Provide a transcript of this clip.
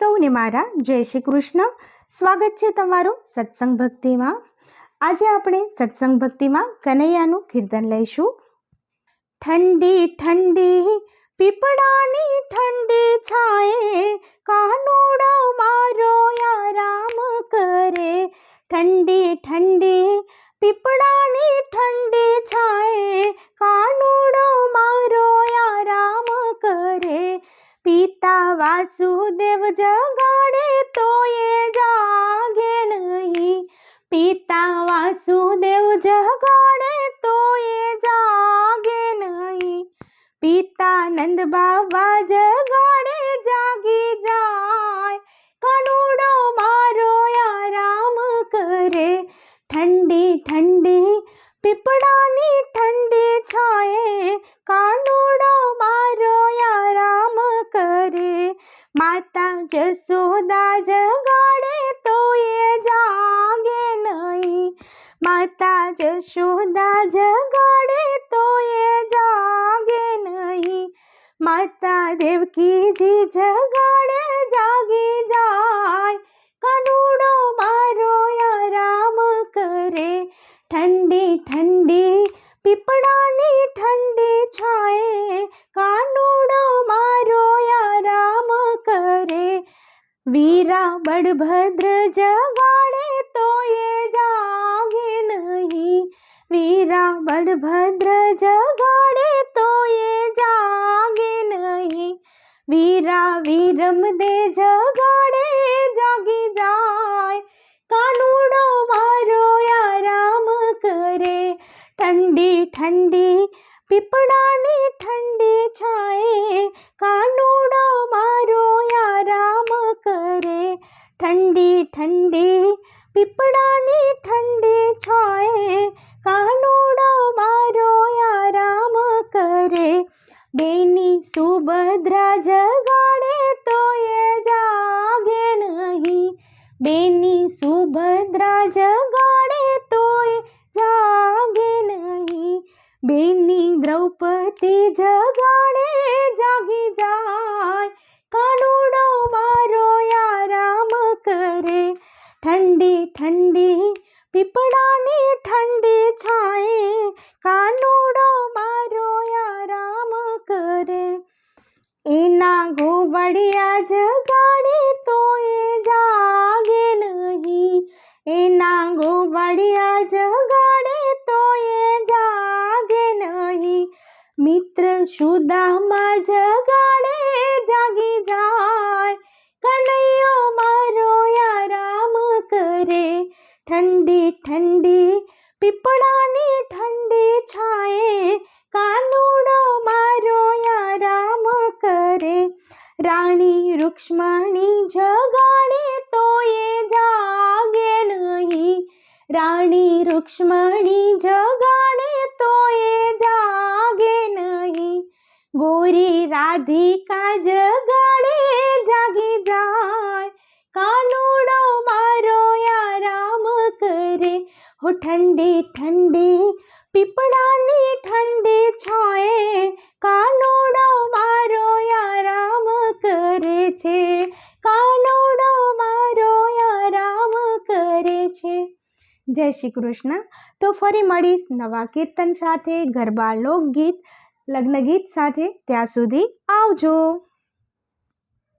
સૌને મારા જય શ્રી કૃષ્ણ. સ્વાગત છે તમારું સત્સંગ ભક્તિમાં. આજે આપણે સત્સંગ ભક્તિમાં કનૈયાનું કીર્તન લઈશું. ઠંડી ઠંડી, પીપળાની ઠંડી છાએ गुरुदेव जगाड़े तो ये जागे नहीं। पिता वासुदेव जगाड़े तो ये जागे नहीं। पिता नंद बाबा जगाड़े जागी जाए। कानूड़ो मारो या राम करे। ठंडी ठंडी, पिपड़ानी ठंडी छाए। कान माता जसोदा जगाड़े तो ये जागे नहीं। माता जसोदा जगाड़े तो ये जागे नहीं। माता देव की जी जगाड़े जागे वीरा बड़भद्र जगाड़े तो ये जागे नहीं। वीरा बड़भद्र जगाड़े तो ये जागे नहीं। वीरा वीरम दे जगाड़े जागी जाए। कानूड़ो मारो आराम करे। ठंडी ठंडी, पिपड़ानी ठंडी छाए। कानूड़ो मारो ठंडी ठंडी। पिपड़ानी ठंडी छाए, कानूड़ो मारो आराम करे। बेनी सुभद्रा जगाड़े तो ये जागे नहीं। बेनी सुभद्रा जगाड़े तो ये जागे नहीं। बेनी द्रौपदी जगाड़े जागी जा गाड़ी तो ये जागे नहीं। ए नांगो बढ़िया जगाड़ी तो ये जागे नहीं। मित्र सुधा जगाड़े जागी जाय कन्हैयो मारो या राम करे। ठंडी ठंडी રાણી રૂક્ષ્મણી જગાડે તો એ જાગે નહીં રાણી રૂક્ષ્મણી જગાડે તો એ જાગે નહીં ગોરી રાધિકા જગાડે જાગી જાય કાનુડો મારો આરામ કરે હો ઠંડી ઠંડી પીપળાની ઠંડી છાએ કાનુડો જય શ્રી કૃષ્ણ. તો ફરી મળીશ નવા કીર્તન સાથે, ગરબા લોકગીત, લગ્નગીત સાથે. ત્યાં સુધી આવજો.